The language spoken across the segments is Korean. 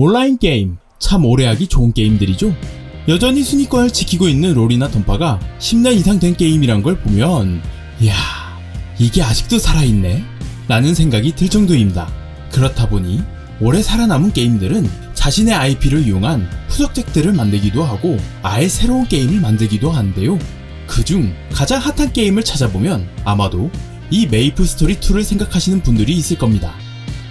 온라인 게임 참 오래 하기 좋은 게임들이죠. 여전히 순위권을 지키고 있는 롤이나 던파가 10년 이상 된 게임이란 걸 보면 이야 이게 아직도 살아있네 라는 생각이 들 정도입니다. 그렇다 보니 오래 살아남은 게임들은 자신의 IP를 이용한 후속작들을 만들기도 하고 아예 새로운 게임을 만들기도 하는데요. 그중 가장 핫한 게임을 찾아보면 아마도 이 메이플 스토리 2를 생각하시는 분들이 있을 겁니다.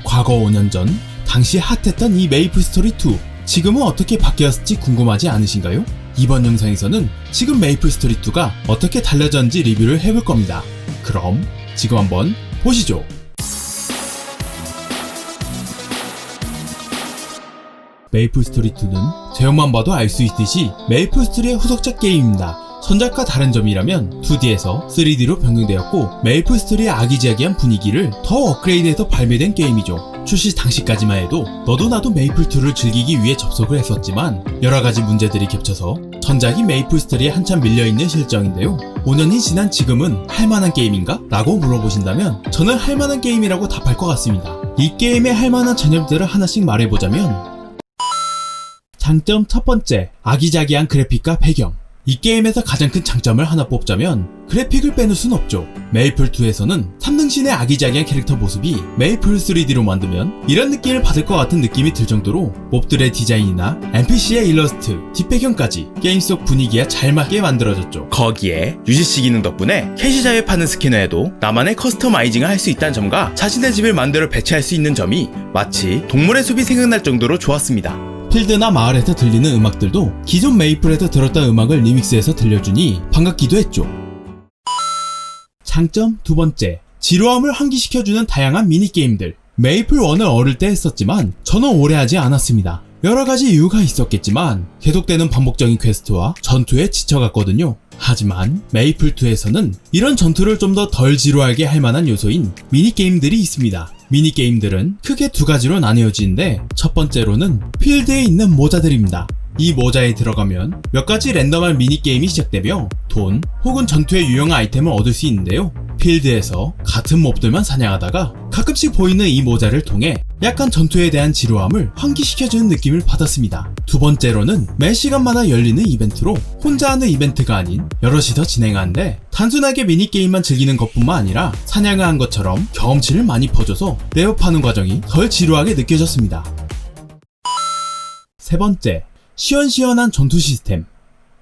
과거 5년 전 당시 핫했던 이 메이플 스토리 2 지금은 어떻게 바뀌었을지 궁금하지 않으신가요? 이번 영상에서는 지금 메이플 스토리 2가 어떻게 달라졌는지 리뷰를 해볼 겁니다. 그럼 지금 한번 보시죠. 메이플 스토리 2는 제목만 봐도 알 수 있듯이 메이플 스토리의 후속작 게임입니다. 선작과 다른 점이라면 2D에서 3D로 변경되었고 메이플 스토리의 아기자기한 분위기를 더 업그레이드해서 발매된 게임이죠. 출시 당시까지만 해도 너도 나도 메이플2를 즐기기 위해 접속을 했었지만 여러가지 문제들이 겹쳐서 전작이 메이플 스토리에 한참 밀려있는 실정인데요. 5년이 지난 지금은 할만한 게임인가? 라고 물어보신다면 저는 할만한 게임이라고 답할 것 같습니다. 이 게임의 할만한 전염들을 하나씩 말해보자면 장점 첫 번째, 아기자기한 그래픽과 배경. 이 게임에서 가장 큰 장점을 하나 뽑자면 그래픽을 빼놓을 순 없죠. 메이플2에서는 3등신의 아기자기한 캐릭터 모습이 메이플 3D로 만들면 이런 느낌을 받을 것 같은 느낌이 들 정도로 몹들의 디자인이나 NPC의 일러스트, 뒷배경까지 게임 속 분위기에 잘 맞게 만들어졌죠. 거기에 UGC 기능 덕분에 캐시자에 파는 스캐너에도 나만의 커스터마이징을 할 수 있다는 점과 자신의 집을 만들어 배치할 수 있는 점이 마치 동물의 숲이 생각날 정도로 좋았습니다. 필드나 마을에서 들리는 음악들도 기존 메이플에서 들었던 음악을 리믹스해서 들려주니 반갑기도 했죠. 장점 두 번째, 지루함을 환기시켜주는 다양한 미니게임들. 메이플 1을 어릴 때 했었지만 저는 오래 하지 않았습니다. 여러 가지 이유가 있었겠지만 계속되는 반복적인 퀘스트와 전투에 지쳐갔거든요. 하지만 메이플 2에서는 이런 전투를 좀 더 덜 지루하게 할 만한 요소인 미니게임들이 있습니다. 미니게임들은 크게 두 가지로 나뉘어지는데 첫 번째로는 필드에 있는 모자들입니다. 이 모자에 들어가면 몇 가지 랜덤한 미니게임이 시작되며 돈 혹은 전투에 유용한 아이템을 얻을 수 있는데요. 필드에서 같은 몹들만 사냥하다가 가끔씩 보이는 이 모자를 통해 약간 전투에 대한 지루함을 환기시켜주는 느낌을 받았습니다. 두 번째로는 매 시간마다 열리는 이벤트로 혼자 하는 이벤트가 아닌 여럿이서 진행하는데 단순하게 미니게임만 즐기는 것뿐만 아니라 사냥을 한 것처럼 경험치를 많이 퍼줘서 레업하는 과정이 덜 지루하게 느껴졌습니다. 세 번째, 시원시원한 전투 시스템.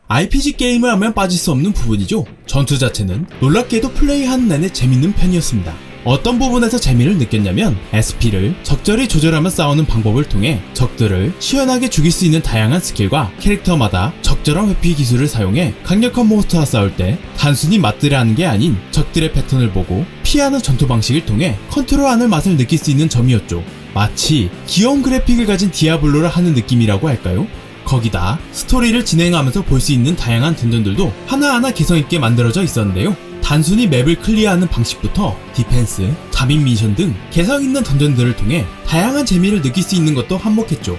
RPG 게임을 하면 빠질 수 없는 부분이죠. 전투 자체는 놀랍게도 플레이하는 내내 재밌는 편이었습니다. 어떤 부분에서 재미를 느꼈냐면 SP를 적절히 조절하며 싸우는 방법을 통해 적들을 시원하게 죽일 수 있는 다양한 스킬과 캐릭터마다 적절한 회피 기술을 사용해 강력한 몬스터와 싸울 때 단순히 맞들을 하는 게 아닌 적들의 패턴을 보고 피하는 전투 방식을 통해 컨트롤하는 맛을 느낄 수 있는 점이었죠. 마치 귀여운 그래픽을 가진 디아블로를 하는 느낌이라고 할까요? 거기다 스토리를 진행하면서 볼 수 있는 다양한 던전들도 하나하나 개성있게 만들어져 있었는데요. 단순히 맵을 클리어하는 방식부터 디펜스, 잠입 미션 등 개성 있는 던전들을 통해 다양한 재미를 느낄 수 있는 것도 한몫했죠.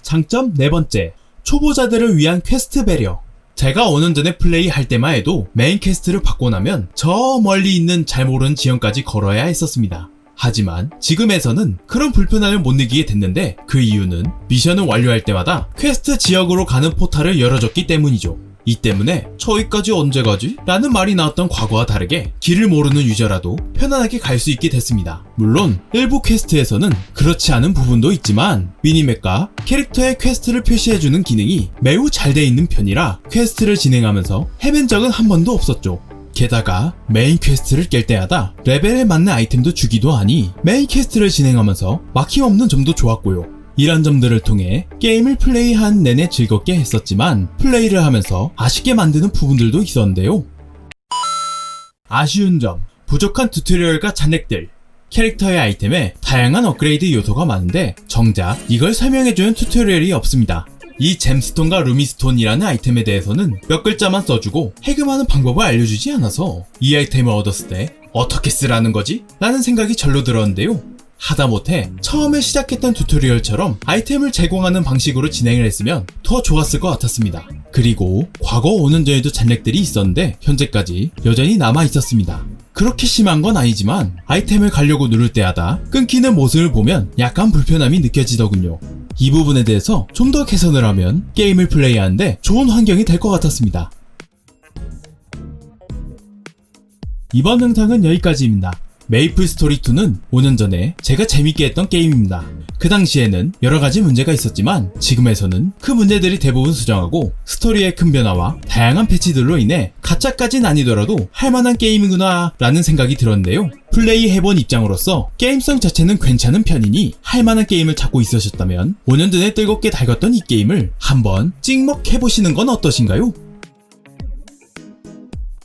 장점 네 번째, 초보자들을 위한 퀘스트 배려. 제가 5년 전에 플레이할 때만 해도 메인 퀘스트를 받고 나면 저 멀리 있는 잘 모르는 지형까지 걸어야 했었습니다. 하지만 지금에서는 그런 불편함을 못 느끼게 됐는데 그 이유는 미션을 완료할 때마다 퀘스트 지역으로 가는 포탈을 열어줬기 때문이죠. 이 때문에 저기까지 언제 가지? 라는 말이 나왔던 과거와 다르게 길을 모르는 유저라도 편안하게 갈 수 있게 됐습니다. 물론 일부 퀘스트에서는 그렇지 않은 부분도 있지만 미니맵과 캐릭터의 퀘스트를 표시해주는 기능이 매우 잘 돼 있는 편이라 퀘스트를 진행하면서 헤맨 적은 한 번도 없었죠. 게다가 메인 퀘스트를 깰 때마다 레벨에 맞는 아이템도 주기도 하니 메인 퀘스트를 진행하면서 막힘없는 점도 좋았고요. 이런 점들을 통해 게임을 플레이한 내내 즐겁게 했었지만 플레이를 하면서 아쉽게 만드는 부분들도 있었는데요. 아쉬운 점, 부족한 튜토리얼과 잔액들, 캐릭터의 아이템에 다양한 업그레이드 요소가 많은데 정작 이걸 설명해주는 튜토리얼이 없습니다. 이 잼스톤과 루미스톤이라는 아이템에 대해서는 몇 글자만 써주고 해금하는 방법을 알려주지 않아서 이 아이템을 얻었을 때 어떻게 쓰라는 거지? 라는 생각이 절로 들었는데요. 하다못해 처음에 시작했던 튜토리얼처럼 아이템을 제공하는 방식으로 진행을 했으면 더 좋았을 것 같았습니다. 그리고 과거 5년 전에도 잔렉들이 있었는데 현재까지 여전히 남아 있었습니다. 그렇게 심한 건 아니지만 아이템을 가려고 누를 때마다 끊기는 모습을 보면 약간 불편함이 느껴지더군요. 이 부분에 대해서 좀 더 개선을 하면 게임을 플레이하는데 좋은 환경이 될 것 같았습니다. 이번 영상은 여기까지입니다. 메이플 스토리 2는 5년 전에 제가 재밌게 했던 게임입니다. 그 당시에는 여러 가지 문제가 있었지만 지금에서는 그 문제들이 대부분 수정하고 스토리의 큰 변화와 다양한 패치들로 인해 가짜까진 아니더라도 할만한 게임이구나 라는 생각이 들었는데요. 플레이 해본 입장으로서 게임성 자체는 괜찮은 편이니 할만한 게임을 찾고 있으셨다면 5년 전에 뜨겁게 달궜던 이 게임을 한번 찍먹 해보시는 건 어떠신가요?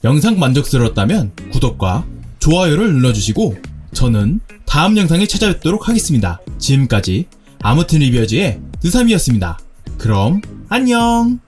영상 만족스러웠다면 구독과 좋아요를 눌러주시고 저는 다음 영상에 찾아뵙도록 하겠습니다. 지금까지 아무튼 리뷰어즈의 느삼이었습니다. 그럼 안녕!